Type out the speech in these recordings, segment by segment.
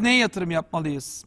neye yatırım yapmalıyız?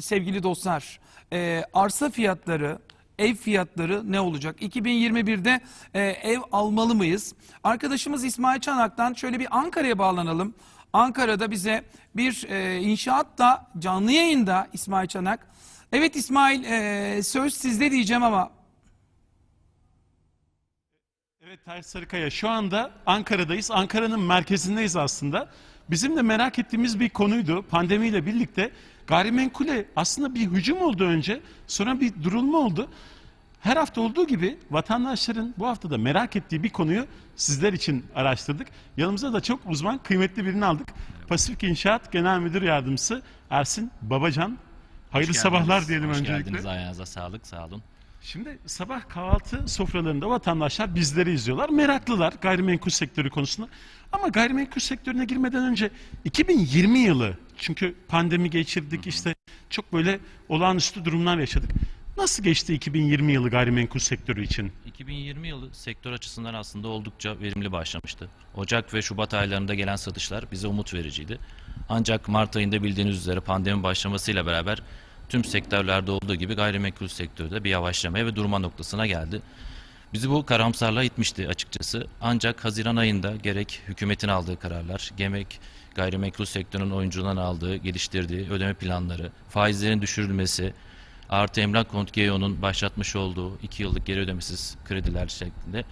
Sevgili dostlar, e, arsa fiyatları, ev fiyatları ne olacak? 2021'de e, ev almalı mıyız? Arkadaşımız İsmail Çanak'tan şöyle bir Ankara'ya bağlanalım. Ankara'da bize bir e, inşaatta canlı yayında İsmail Çanak. Evet İsmail e, söz sizde diyeceğim ama Evet Tahir Sarıkaya şu anda Ankara'dayız. Ankara'nın merkezindeyiz aslında. Bizim de merak ettiğimiz bir konuydu. Pandemiyle birlikte gayrimenkule aslında bir hücum oldu önce. Sonra bir durulma oldu. Her hafta olduğu gibi vatandaşların bu hafta da merak ettiği bir konuyu sizler için araştırdık. Yanımıza da çok uzman, kıymetli birini aldık. Pasifik İnşaat Genel Müdür Yardımcısı Ersin Babacan. Hayırlı Hoş sabahlar geldiniz. diyelim Hoş öncelikle. geldiniz. Ayağınıza sağlık. Sağ olun. Şimdi sabah kahvaltı sofralarında vatandaşlar bizleri izliyorlar. Meraklılar gayrimenkul sektörü konusunda. Ama gayrimenkul sektörüne girmeden önce 2020 yılı çünkü pandemi geçirdik işte çok böyle olağanüstü durumlar yaşadık. Nasıl geçti 2020 yılı gayrimenkul sektörü için? 2020 yılı sektör açısından aslında oldukça verimli başlamıştı. Ocak ve Şubat aylarında gelen satışlar bize umut vericiydi. Ancak Mart ayında bildiğiniz üzere pandemi başlamasıyla beraber tüm sektörlerde olduğu gibi gayrimenkul sektörü de bir yavaşlamaya ve durma noktasına geldi. Bizi bu karamsarlığa itmişti açıkçası. Ancak Haziran ayında gerek hükümetin aldığı kararlar, gerek gayrimenkul sektörünün oyuncudan aldığı, geliştirdiği ödeme planları, faizlerin düşürülmesi, artı emlak kontgeyo'nun başlatmış olduğu 2 yıllık geri ödemesiz krediler şeklinde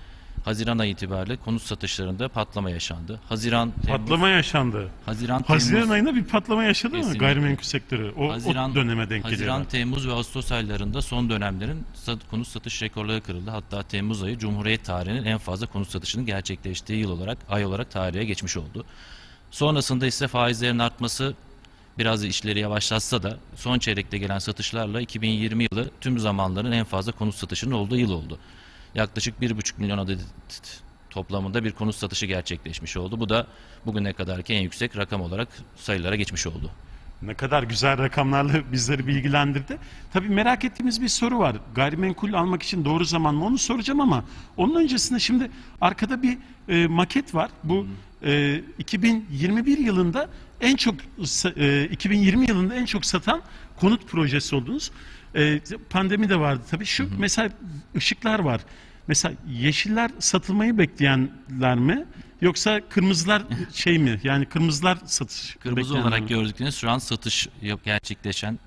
Haziran ayı itibariyle konut satışlarında patlama yaşandı. Haziran, Temmuz, Patlama yaşandı. Haziran, Haziran Temmuz, ayında bir patlama yaşadı mı gayrimenkul sektörü? O, o döneme denk Haziran, geliyor. Temmuz ve Ağustos aylarında son dönemlerin sat- konut satış rekorları kırıldı. Hatta Temmuz ayı Cumhuriyet tarihinin en fazla konut satışının gerçekleştiği yıl olarak, ay olarak tarihe geçmiş oldu. Sonrasında ise faizlerin artması biraz işleri yavaşlatsa da son çeyrekte gelen satışlarla 2020 yılı tüm zamanların en fazla konut satışının olduğu yıl oldu. Yaklaşık 1,5 milyon adet toplamında bir konut satışı gerçekleşmiş oldu. Bu da bugüne kadarki en yüksek rakam olarak sayılara geçmiş oldu. Ne kadar güzel rakamlarla bizleri bilgilendirdi. Tabii merak ettiğimiz bir soru var. Gayrimenkul almak için doğru zaman mı onu soracağım ama onun öncesinde şimdi arkada bir e, maket var. Bu e, 2021 yılında en çok e, 2020 yılında en çok satan konut projesi oldunuz. E, pandemi de vardı tabii. Şu mesela ışıklar var. Mesela yeşiller satılmayı bekleyenler mi? Yoksa kırmızılar şey mi? Yani kırmızılar satış Kırmızı olarak mi? gördükleriniz şu an satış gerçekleşen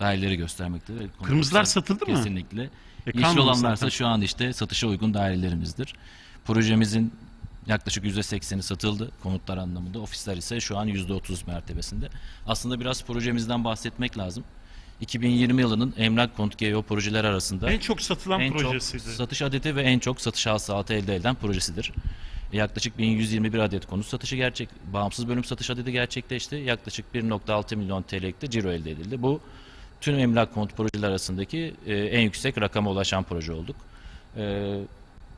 daireleri göstermektedir. Evet, Kırmızılar satıldı mı? Kesinlikle. E, Yeşil olanlarsa zaten. şu an işte satışa uygun dairelerimizdir. Projemizin yaklaşık %80'i satıldı konutlar anlamında. Ofisler ise şu an %30 mertebesinde. Aslında biraz projemizden bahsetmek lazım. 2020 yılının emlak konut GEO projeler arasında En çok satılan en projesiydi. çok satış adeti ve en çok satış hasılatı elde edilen projesidir. Yaklaşık 1121 adet konut satışı gerçek, bağımsız bölüm satış adedi gerçekleşti. Yaklaşık 1.6 milyon TL'lik de ciro elde edildi. Bu tüm emlak konut projeler arasındaki e, en yüksek rakama ulaşan proje olduk. E,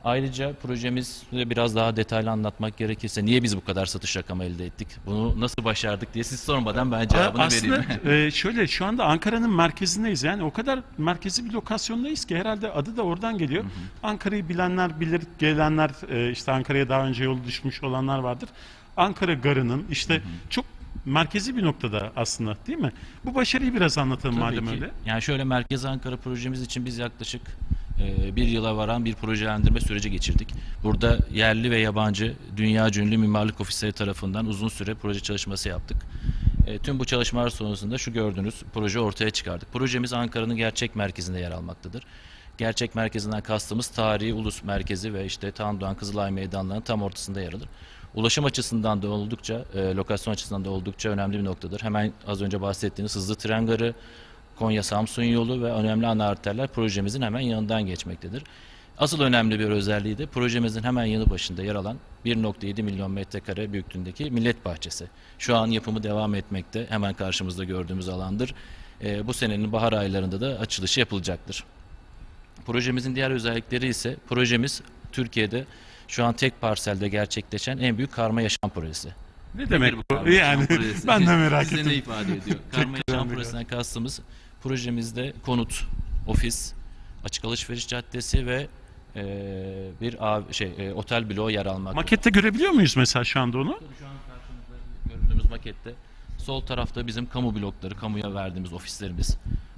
ayrıca projemiz biraz daha detaylı anlatmak gerekirse niye biz bu kadar satış rakamı elde ettik? Bunu nasıl başardık diye siz sormadan ben cevabını Aslında vereyim. e, şöyle şu anda Ankara'nın merkezindeyiz. Yani o kadar merkezi bir lokasyondayız ki herhalde adı da oradan geliyor. Ankara'yı bilenler bilir, gelenler e, işte Ankara'ya daha önce yolu düşmüş olanlar vardır. Ankara Garı'nın işte çok merkezi bir noktada aslında değil mi? Bu başarıyı biraz anlatalım Tabii madem ki. öyle. Yani şöyle Merkez Ankara projemiz için biz yaklaşık bir yıla varan bir projelendirme süreci geçirdik. Burada yerli ve yabancı dünya ünlü mimarlık ofisleri tarafından uzun süre proje çalışması yaptık. E, tüm bu çalışmalar sonrasında şu gördüğünüz proje ortaya çıkardık. Projemiz Ankara'nın gerçek merkezinde yer almaktadır. Gerçek merkezinden kastımız tarihi ulus merkezi ve işte Tandoğan Kızılay meydanlarının tam ortasında yer alır. Ulaşım açısından da oldukça, e, lokasyon açısından da oldukça önemli bir noktadır. Hemen az önce bahsettiğiniz hızlı tren garı, Konya Samsun yolu ve önemli ana arterler projemizin hemen yanından geçmektedir. Asıl önemli bir özelliği de projemizin hemen yanı başında yer alan 1.7 milyon metrekare büyüklüğündeki millet bahçesi. Şu an yapımı devam etmekte. Hemen karşımızda gördüğümüz alandır. E, bu senenin bahar aylarında da açılışı yapılacaktır. Projemizin diğer özellikleri ise projemiz Türkiye'de şu an tek parselde gerçekleşen en büyük karma yaşam projesi. Ne demek bu? Yani projesi? ben de merak Size ne ettim. ifade ediyor? karma yaşam projesinden kastımız projemizde konut, ofis, açık alışveriş caddesi ve e, bir av- şey e, otel bloğu yer almaktadır. Makette görebiliyor muyuz mesela şu anda onu? Şu an karşımızda gördüğümüz makette Sol tarafta bizim kamu blokları, kamuya verdiğimiz ofislerimiz.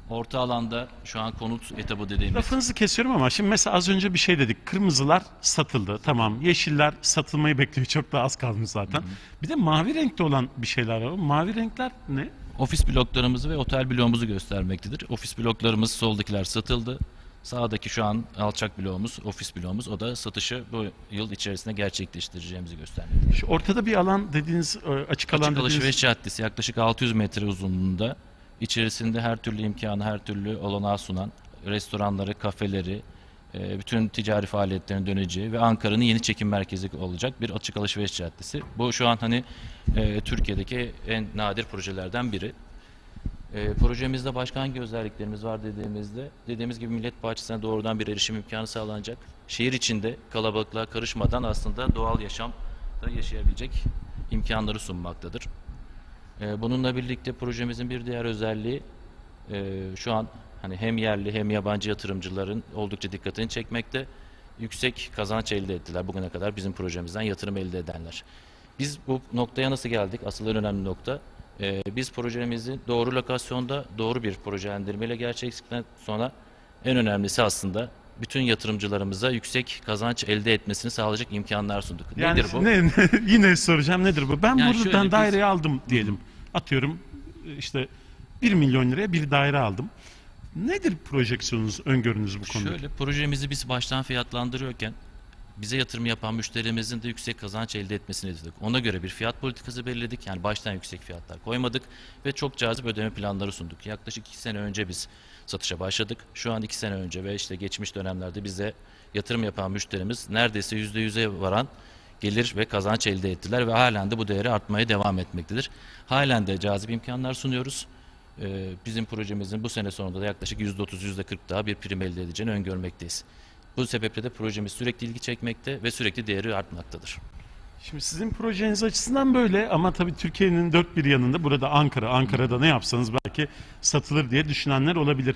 Orta alanda şu an konut etabı dediğimiz Lafınızı kesiyorum ama şimdi mesela az önce bir şey dedik. Kırmızılar satıldı. Tamam. Yeşiller satılmayı bekliyor. Çok da az kalmış zaten. Bir de mavi renkte olan bir şeyler var. Mavi renkler ne? Ofis bloklarımızı ve otel bloğumuzu göstermektedir. Ofis bloklarımız soldakiler satıldı. Sağdaki şu an alçak bloğumuz, ofis bloğumuz. O da satışı bu yıl içerisinde gerçekleştireceğimizi göstermektedir. Şu ortada bir alan dediğiniz e, açık alan Açık dediğiniz alışveriş caddesi yaklaşık 600 metre uzunluğunda. İçerisinde her türlü imkanı, her türlü olanağı sunan restoranları, kafeleri, bütün ticari faaliyetlerin döneceği ve Ankara'nın yeni çekim merkezi olacak bir açık alışveriş caddesi. Bu şu an hani e, Türkiye'deki en nadir projelerden biri. E, projemizde başka hangi özelliklerimiz var dediğimizde dediğimiz gibi millet bahçesine doğrudan bir erişim imkanı sağlanacak. Şehir içinde kalabalıklığa karışmadan aslında doğal yaşamda yaşayabilecek imkanları sunmaktadır. E, bununla birlikte projemizin bir diğer özelliği e, şu an hani hem yerli hem yabancı yatırımcıların oldukça dikkatini çekmekte. Yüksek kazanç elde ettiler bugüne kadar bizim projemizden yatırım elde edenler. Biz bu noktaya nasıl geldik? Asıl en önemli nokta. e, biz projemizi doğru lokasyonda doğru bir projelendirmeyle gerçekleştirdikten sonra en önemlisi aslında bütün yatırımcılarımıza yüksek kazanç elde etmesini sağlayacak imkanlar sunduk. Yani Nedir bu? ne- yine soracağım nedir bu? Ben Yani buradan şöyle biz- daireyi aldım diyelim. Atıyorum işte 1 milyon liraya bir daire aldım. Nedir projeksiyonunuz, öngörünüz bu konuda? Şöyle projemizi biz baştan fiyatlandırıyorken bize yatırım yapan müşterimizin de yüksek kazanç elde etmesini istedik. Ona göre bir fiyat politikası belirledik. Yani baştan yüksek fiyatlar koymadık ve çok cazip ödeme planları sunduk. Yaklaşık iki sene önce biz satışa başladık. Şu an iki sene önce ve işte geçmiş dönemlerde bize yatırım yapan müşterimiz neredeyse yüzde yüze varan gelir ve kazanç elde ettiler ve halen de bu değeri artmaya devam etmektedir. Halen de cazip imkanlar sunuyoruz. Ee, bizim projemizin bu sene sonunda da yaklaşık %30, %40 daha bir prim elde edeceğini öngörmekteyiz. Bu sebeple de projemiz sürekli ilgi çekmekte ve sürekli değeri artmaktadır. Şimdi sizin projeniz açısından böyle ama tabii Türkiye'nin dört bir yanında burada Ankara, Ankara'da ne yapsanız belki satılır diye düşünenler olabilir.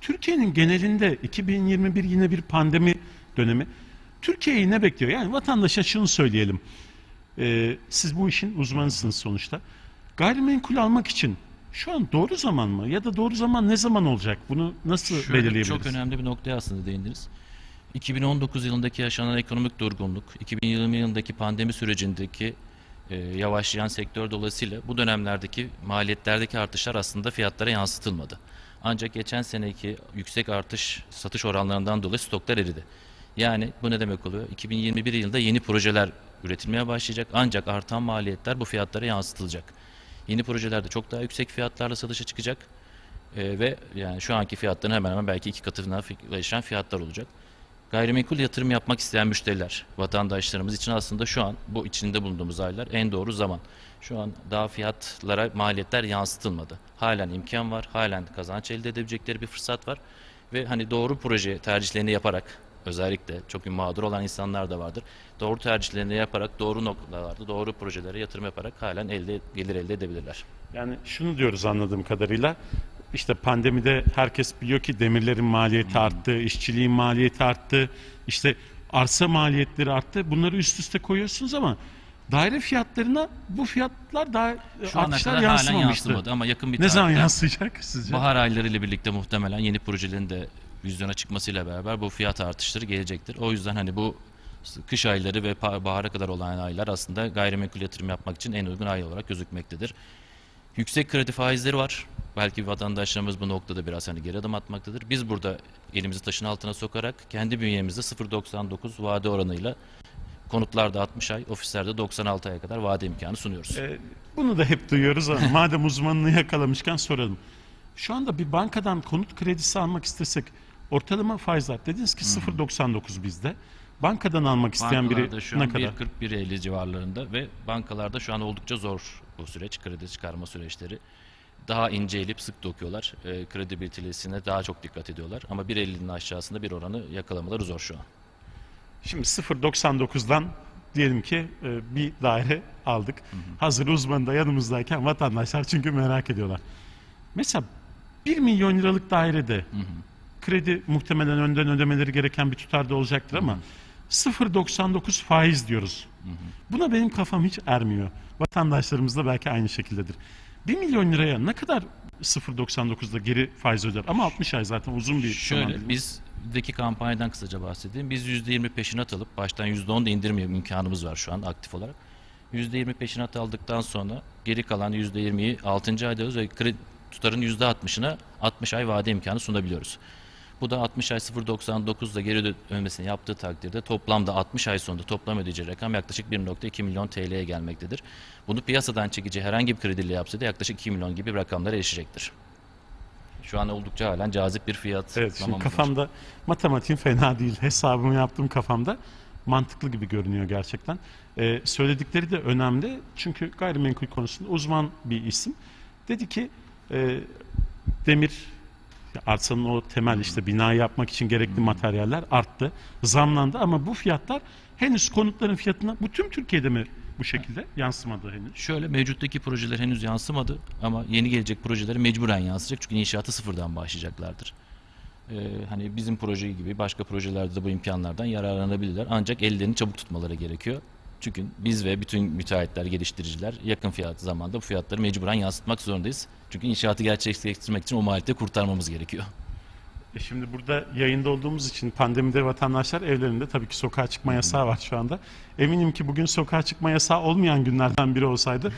Türkiye'nin genelinde 2021 yine bir pandemi dönemi. Türkiye'yi ne bekliyor? Yani vatandaşa şunu söyleyelim. Ee, siz bu işin uzmanısınız sonuçta. Gayrimenkul almak için şu an doğru zaman mı? Ya da doğru zaman ne zaman olacak? Bunu nasıl Şöyle belirleyebiliriz? çok önemli bir noktaya aslında değindiniz. 2019 yılındaki yaşanan ekonomik durgunluk, 2020 yılındaki pandemi sürecindeki e, yavaşlayan sektör dolayısıyla bu dönemlerdeki maliyetlerdeki artışlar aslında fiyatlara yansıtılmadı. Ancak geçen seneki yüksek artış satış oranlarından dolayı stoklar eridi. Yani bu ne demek oluyor? 2021 yılında yeni projeler üretilmeye başlayacak ancak artan maliyetler bu fiyatlara yansıtılacak. Yeni projelerde çok daha yüksek fiyatlarla satışa çıkacak. Ee, ve yani şu anki fiyatların hemen hemen belki iki katına yaşayan fiyatlar olacak. Gayrimenkul yatırım yapmak isteyen müşteriler, vatandaşlarımız için aslında şu an bu içinde bulunduğumuz aylar en doğru zaman. Şu an daha fiyatlara maliyetler yansıtılmadı. Halen imkan var, halen kazanç elde edebilecekleri bir fırsat var. Ve hani doğru proje tercihlerini yaparak özellikle çok mağdur olan insanlar da vardır. Doğru tercihlerini yaparak doğru noktalarda doğru projelere yatırım yaparak halen elde gelir elde edebilirler. Yani şunu diyoruz anladığım kadarıyla. İşte pandemide herkes biliyor ki demirlerin maliyeti arttı, işçiliğin maliyeti arttı, işte arsa maliyetleri arttı. Bunları üst üste koyuyorsunuz ama daire fiyatlarına bu fiyatlar daha Şu ana kadar halen yansımamıştı. yansımadı ama yakın bir Ne zaman yansıyacak sizce? Bahar ayları ile birlikte muhtemelen yeni projelerin de vizyona çıkmasıyla beraber bu fiyat artışları gelecektir. O yüzden hani bu kış ayları ve bahara kadar olan aylar aslında gayrimenkul yatırım yapmak için en uygun ay olarak gözükmektedir. Yüksek kredi faizleri var. Belki vatandaşlarımız bu noktada biraz hani geri adım atmaktadır. Biz burada elimizi taşın altına sokarak kendi bünyemizde 0.99 vade oranıyla konutlarda 60 ay, ofislerde 96 aya kadar vade imkanı sunuyoruz. Ee, bunu da hep duyuyoruz ama madem uzmanını yakalamışken soralım. Şu anda bir bankadan konut kredisi almak istesek ortalama faizler dediniz ki 0.99 bizde. Bankadan almak isteyen Bankalarda biri şu ne an kadar? 1.40-1.50 civarlarında ve bankalarda şu an oldukça zor bu süreç, kredi çıkarma süreçleri. Daha inceleyip sık dokuyorlar. E, kredibilitesine daha çok dikkat ediyorlar. Ama 1.50'nin aşağısında bir oranı yakalamaları zor şu an. Şimdi 0.99'dan diyelim ki e, bir daire aldık. Hazır uzmanı da yanımızdayken vatandaşlar çünkü merak ediyorlar. Mesela 1 milyon liralık dairede kredi muhtemelen önden ödemeleri gereken bir tutarda olacaktır ama 0.99 faiz diyoruz. Buna benim kafam hiç ermiyor. Vatandaşlarımız da belki aynı şekildedir. 1 milyon liraya ne kadar 0.99'da geri faiz öder? Ama 60 ay zaten uzun bir zaman Şöyle dilimi. bizdeki kampanyadan kısaca bahsedeyim. Biz %20 peşinat alıp baştan %10 da indirme imkanımız var şu an aktif olarak. %20 peşinat aldıktan sonra geri kalan %20'yi 6. ayda ve kredi tutarın %60'ına 60 ay vade imkanı sunabiliyoruz. Bu da 60 ay 0.99'da geri ödemesini yaptığı takdirde toplamda 60 ay sonunda toplam ödeyeceği rakam yaklaşık 1.2 milyon TL'ye gelmektedir. Bunu piyasadan çekici herhangi bir krediyle yapsa da yaklaşık 2 milyon gibi rakamlara erişecektir. Şu an oldukça halen cazip bir fiyat. Evet şimdi zamamız var. kafamda matematiğim fena değil. Hesabımı yaptım kafamda. Mantıklı gibi görünüyor gerçekten. Ee, söyledikleri de önemli. Çünkü gayrimenkul konusunda uzman bir isim. Dedi ki e, demir arsanın o temel işte bina yapmak için gerekli materyaller arttı. Zamlandı ama bu fiyatlar henüz konutların fiyatına bu tüm Türkiye'de mi bu şekilde yansımadı henüz? Şöyle mevcuttaki projeler henüz yansımadı ama yeni gelecek projeleri mecburen yansıyacak çünkü inşaatı sıfırdan başlayacaklardır. Ee, hani bizim proje gibi başka projelerde de bu imkanlardan yararlanabilirler ancak ellerini çabuk tutmaları gerekiyor. Çünkü biz ve bütün müteahhitler, geliştiriciler yakın fiyat zamanda bu fiyatları mecburen yansıtmak zorundayız. Çünkü inşaatı gerçekleştirmek için o maliyeti kurtarmamız gerekiyor. E şimdi burada yayında olduğumuz için pandemide vatandaşlar evlerinde tabii ki sokağa çıkma yasağı var şu anda. Eminim ki bugün sokağa çıkma yasağı olmayan günlerden biri olsaydı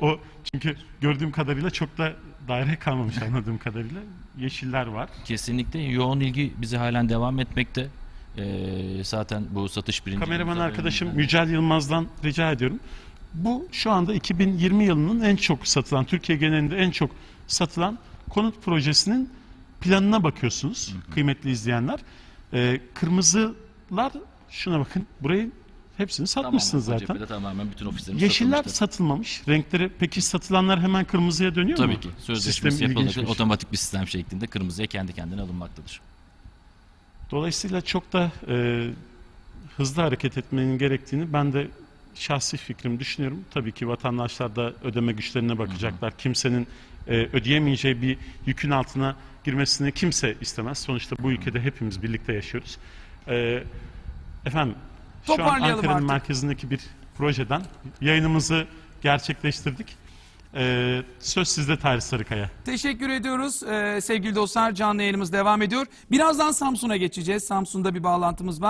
o çünkü gördüğüm kadarıyla çok da daire kalmamış anladığım kadarıyla. Yeşiller var. Kesinlikle yoğun ilgi bize halen devam etmekte. Ee, zaten bu satış birinci... Kameraman arkadaşım Yücel Yılmaz'dan rica ediyorum. Bu şu anda 2020 yılının en çok satılan, Türkiye genelinde en çok satılan konut projesinin planına bakıyorsunuz kıymetli izleyenler. Ee, kırmızılar şuna bakın burayı hepsini satmışsınız Tamamen, zaten. tamamen bütün ofislerimiz Yeşiller satılmıştır. satılmamış. Renkleri peki satılanlar hemen kırmızıya dönüyor mu? Tabii ki. Sözleşmesi Sistem yapılırken ilginçmiş. otomatik bir sistem şeklinde kırmızıya kendi kendine alınmaktadır. Dolayısıyla çok da e, hızlı hareket etmenin gerektiğini ben de şahsi fikrim düşünüyorum. Tabii ki vatandaşlar da ödeme güçlerine bakacaklar. Kimsenin e, ödeyemeyeceği bir yükün altına girmesini kimse istemez. Sonuçta bu ülkede hepimiz birlikte yaşıyoruz. E, efendim şu an Ankara'nın merkezindeki bir projeden yayınımızı gerçekleştirdik. E, söz sizde Tarih Sarıkaya. Teşekkür ediyoruz Ee, sevgili dostlar. Canlı yayınımız devam ediyor. Birazdan Samsun'a geçeceğiz. Samsun'da bir bağlantımız var.